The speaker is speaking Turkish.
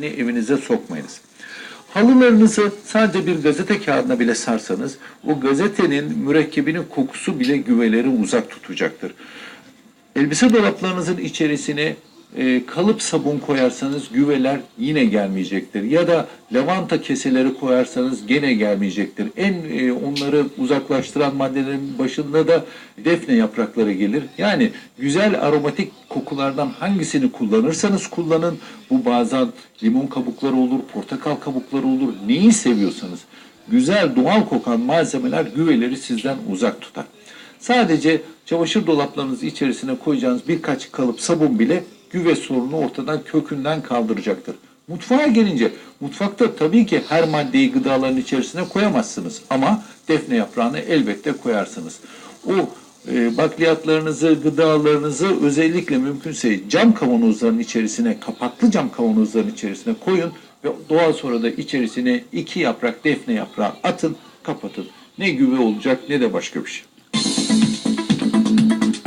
ne evinize sokmayınız. Halılarınızı sadece bir gazete kağıdına bile sarsanız o gazetenin mürekkebinin kokusu bile güveleri uzak tutacaktır. Elbise dolaplarınızın içerisine e, kalıp sabun koyarsanız güveler yine gelmeyecektir. Ya da lavanta keseleri koyarsanız gene gelmeyecektir. En e, onları uzaklaştıran maddelerin başında da defne yaprakları gelir. Yani güzel aromatik kokulardan hangisini kullanırsanız kullanın. Bu bazen limon kabukları olur, portakal kabukları olur. Neyi seviyorsanız. Güzel doğal kokan malzemeler güveleri sizden uzak tutar. Sadece çamaşır dolaplarınız içerisine koyacağınız birkaç kalıp sabun bile güve sorunu ortadan kökünden kaldıracaktır. Mutfağa gelince mutfakta tabii ki her maddeyi gıdaların içerisine koyamazsınız ama defne yaprağını elbette koyarsınız. O e, bakliyatlarınızı, gıdalarınızı özellikle mümkünse cam kavanozların içerisine, kapaklı cam kavanozların içerisine koyun ve doğal sonra da içerisine iki yaprak defne yaprağı atın, kapatın. Ne güve olacak ne de başka bir şey.